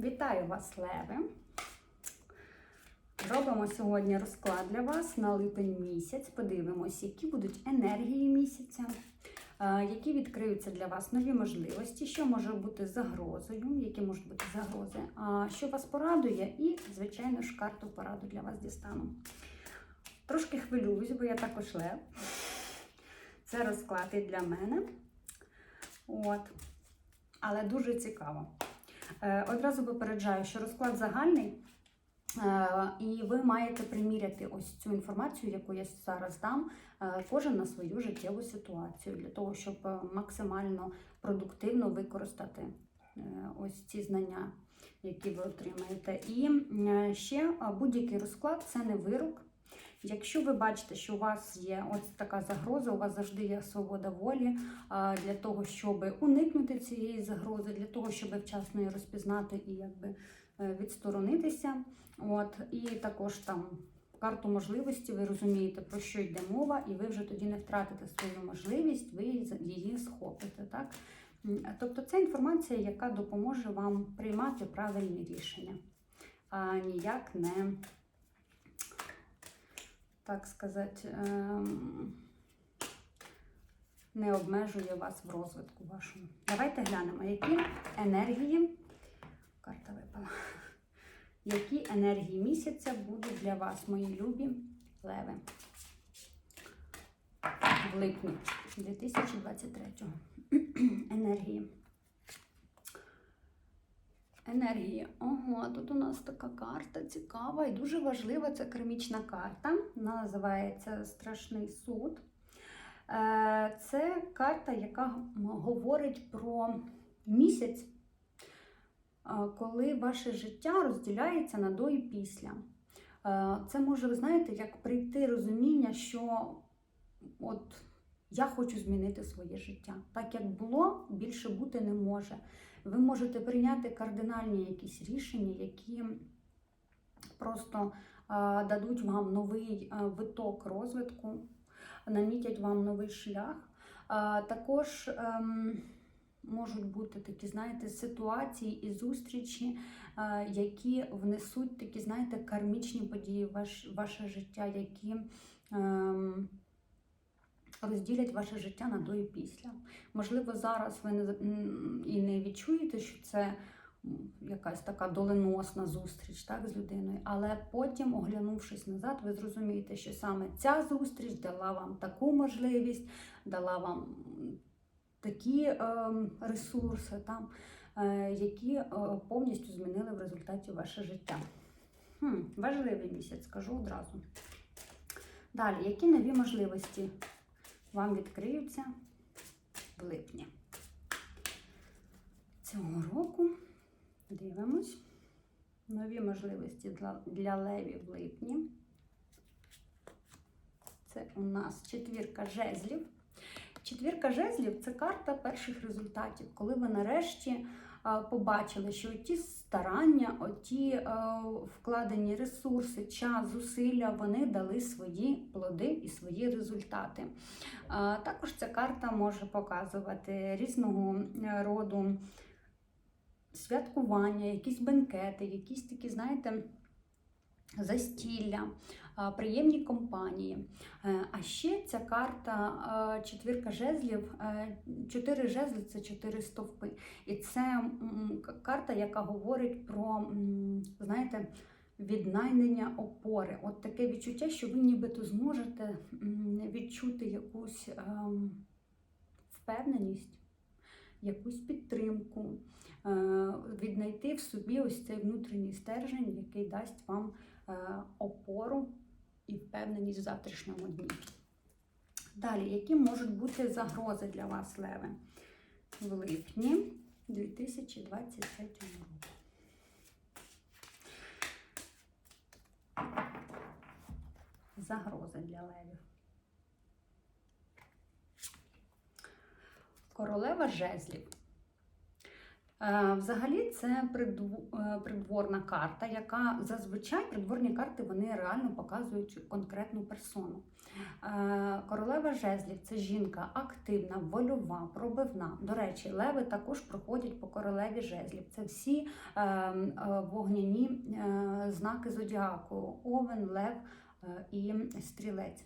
Вітаю вас, Леви! Робимо сьогодні розклад для вас на липень місяць. Подивимось, які будуть енергії місяця, е, які відкриються для вас нові можливості, що може бути загрозою, які можуть бути загрози, що вас порадує, і, звичайно ж, карту пораду для вас дістану. Трошки хвилююсь, бо я також лев. Це розклад і для мене. От. Але дуже цікаво. Е, Одразу попереджаю, що розклад загальний, е, і ви маєте приміряти ось цю інформацію, яку я зараз дам, е, кожен на свою життєву ситуацію, для того, щоб максимально продуктивно використати ось ці знання, які ви отримаєте. І ще будь-який розклад це не вирок. Якщо ви бачите, що у вас є ось така загроза, у вас завжди є свобода волі для того, щоб уникнути цієї загрози, для того, щоб вчасно її розпізнати і якби е, відсторонитися. От і також там карту можливості, ви розумієте, про що йде мова, і ви вже тоді не втратите свою можливість, ви її схопите. Так? Тобто це інформація, яка допоможе вам приймати правильні рішення, а ніяк не так сказати, ем, не обмежує вас в розвитку вашому. Давайте глянемо, які енергії, карта випала, які енергії місяця будуть для вас, мої любі леви, в липні 2023 енергії. Енергії. Ого, тут у нас така карта цікава і дуже важлива. Це кермічна карта. Вона називається Страшний суд. Е, Це карта, яка говорить про місяць, е, коли ваше життя розділяється на до і після. Е, Це може, ви знаєте, як прийти розуміння, що от я хочу змінити своє життя. Так як було, більше бути не може ви можете прийняти кардинальні якісь рішення, які просто дадуть вам новий виток розвитку, намітять вам новий шлях. Також ем, можуть бути такі, знаєте, ситуації і зустрічі, які внесуть такі, знаєте, кармічні події в ваше життя, які. Розділять ваше життя на до і після. Можливо, зараз ви не, і не відчуєте, що це якась така доленосна зустріч так, з людиною, але потім, оглянувшись назад, ви зрозумієте, що саме ця зустріч дала вам таку можливість, дала вам такі е, ресурси, там, е, які е, повністю змінили в результаті ваше життя. Хм, важливий місяць, скажу одразу. Далі, які нові можливості вам відкриються в липні. Цього року дивимось. Нові можливості для, для левів в липні. Це у нас четвірка жезлів. Четвірка жезлів це карта перших результатів, коли ви нарешті побачили, що ті старання, оті е, вкладені ресурси, час, зусилля, вони дали свої плоди і свої результати. Е, Також ця карта може показувати різного е, роду святкування, якісь бенкети, якісь такі, знаєте, застілля, приємні компанії. Е, А ще ця карта е, четвірка жезлів, е, чотири жезли це чотири стовпи. І це карта, яка говорить про, знаєте, віднайдення опори. От таке відчуття, що ви нібито зможете відчути якусь ем, впевненість, якусь підтримку, віднайти в собі ось цей внутрішній стержень, який дасть вам опору і впевненість в завтрашньому дні. Далі, які можуть бути загрози для вас, Леви, в липні 2023 року? Загрози для левів. Королева жезлів. Е, Взагалі, це е, придворна карта, яка зазвичай придворні карти вони реально показують конкретну персону. Е, Королева жезлів це жінка активна, вольова, пробивна. До речі, леви також проходять по королеві жезлів. Це всі вогняні знаки зодіаку: Овен, Лев і Стрілець.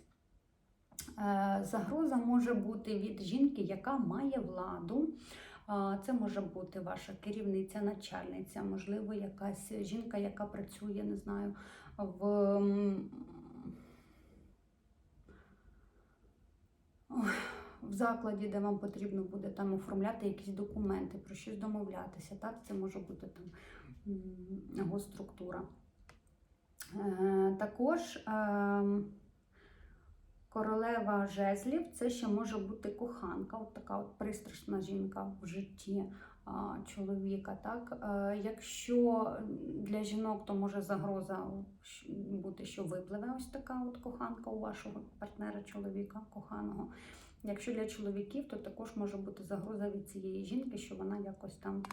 Загроза може бути від жінки, яка має владу. Це може бути ваша керівниця, начальниця, можливо, якась жінка, яка працює, не знаю, в, в закладі, де вам потрібно буде там оформляти якісь документи, про щось домовлятися. Так, це може бути там госструктура. Е, Також. Королева жезлів це ще може бути коханка, от така от пристрасна жінка в житті а, чоловіка. Так? Е, якщо для жінок, то може загроза бути, що випливе ось така от коханка у вашого партнера, чоловіка, коханого. Якщо для чоловіків, то також може бути загроза від цієї жінки, що вона якось там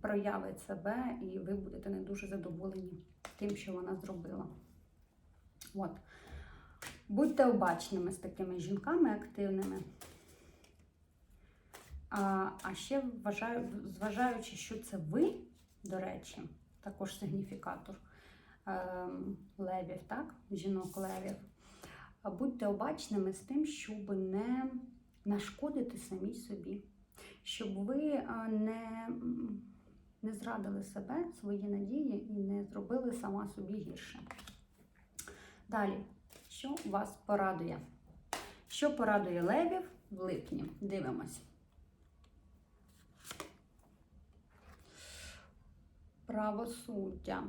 проявить себе, і ви будете не дуже задоволені тим, що вона зробила. От. Будьте обачними з такими жінками активними. А, а ще вважаю, зважаючи, що це ви, до речі, також сигніфікатор ем, левів, так? жінок левів. Будьте обачними з тим, щоб не нашкодити самій собі, щоб ви не, не зрадили себе, свої надії і не зробили сама собі гірше. Далі. Що вас порадує? Що порадує левів в липні? Дивимось. Правосуддя.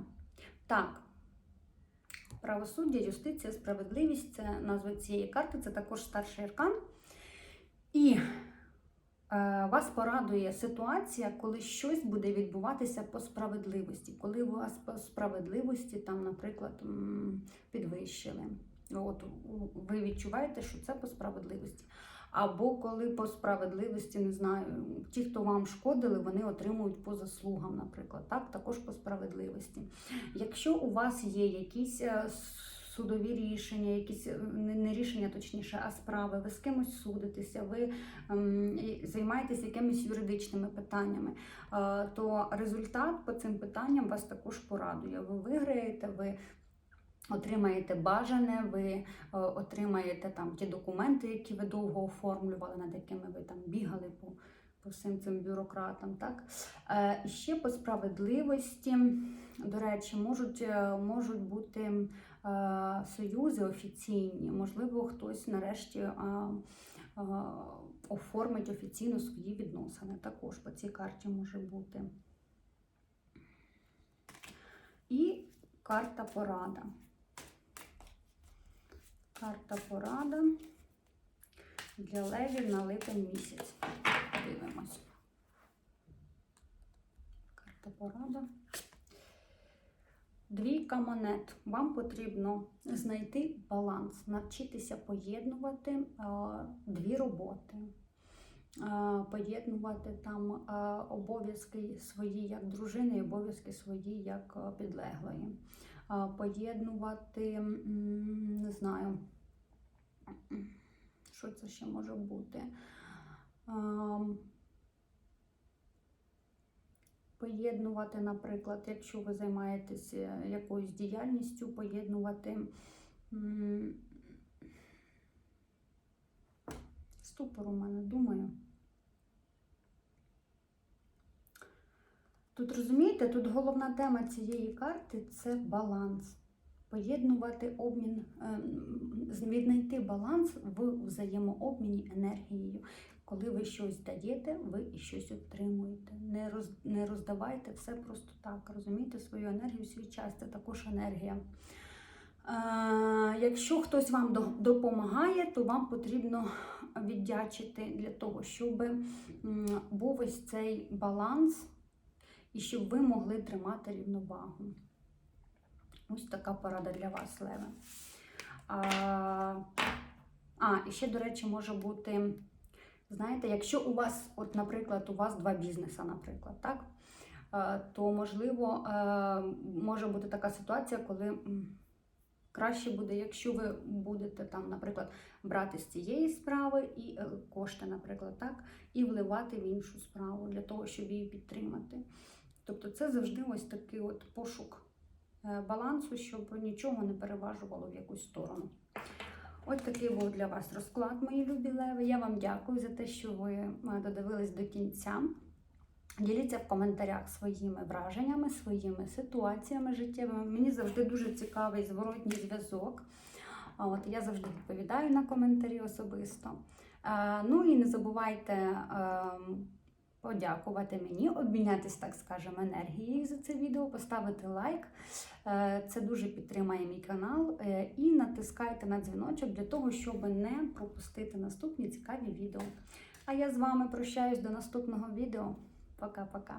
Так. Правосуддя, юстиція, справедливість це назва цієї карти, це також старший аркан. І е, вас порадує ситуація, коли щось буде відбуватися по справедливості, коли вас по справедливості, там, наприклад, підвищили. От ви відчуваєте, що це по справедливості. Або коли по справедливості, не знаю, ті, хто вам шкодили, вони отримують по заслугам, наприклад, так, також по справедливості. Якщо у вас є якісь е, судові рішення, якісь е, не рішення, точніше, а справи, ви з кимось судитеся, ви ем, займаєтесь якимись юридичними питаннями, е, то результат по цим питанням вас також порадує. Ви виграєте, ви Отримаєте бажане, ви е, отримаєте там ті документи, які ви довго оформлювали, над якими ви там бігали по, по всім цим бюрократам. Так? Е, ще по справедливості, до речі, можуть, е, можуть бути союзи офіційні. Можливо, хтось нарешті оформить офіційно свої відносини. Також по цій карті може бути. І карта порада. Карта порада для левів на липень місяць. Дивимось. Карта порада. Двійка монет. Вам потрібно знайти баланс, навчитися поєднувати дві роботи. Поєднувати там обов'язки свої як дружини і обов'язки свої як підлеглої. Поєднувати, не знаю, що це ще може бути. Поєднувати, наприклад, якщо ви займаєтесь якоюсь діяльністю, поєднувати ступор у мене, думаю. Тут розумієте, тут головна тема цієї карти це баланс. Поєднувати обмін, ем, віднайти баланс в взаємообміні енергією. Коли ви щось даєте, ви і щось отримуєте. Не роз, не роздавайте все просто так. Розумієте свою енергію, свій час це також енергія. Е, якщо хтось вам допомагає, то вам потрібно віддячити для того, щоб був ось цей баланс і щоб ви могли тримати рівновагу. Ось така порада для вас, Леве. А, а, і ще, до речі, може бути Знаєте, якщо у вас, от, наприклад, у вас два бізнеси, наприклад, так, то можливо може бути така ситуація, коли краще буде, якщо ви будете там, наприклад, брати з цієї справи і е, кошти, наприклад, так, і вливати в іншу справу для того, щоб її підтримати. Тобто це завжди ось такий от пошук е, балансу, щоб нічого не переважувало в якусь сторону. Ось такий був для вас розклад, мої любі леви. Я вам дякую за те, що ви е, додивились до кінця. Діліться в коментарях своїми враженнями, своїми ситуаціями життєвими. Мені завжди дуже цікавий зворотній зв'язок. От я завжди відповідаю на коментарі особисто. Е, Ну і не забувайте ем, подякувати мені, обмінятись, так скажемо, енергією за це відео, поставити лайк. Е, Це дуже підтримає мій канал. Е, І натискайте на дзвіночок для того, щоб не пропустити наступні цікаві відео. А я з вами прощаюсь до наступного відео. Пока-пока.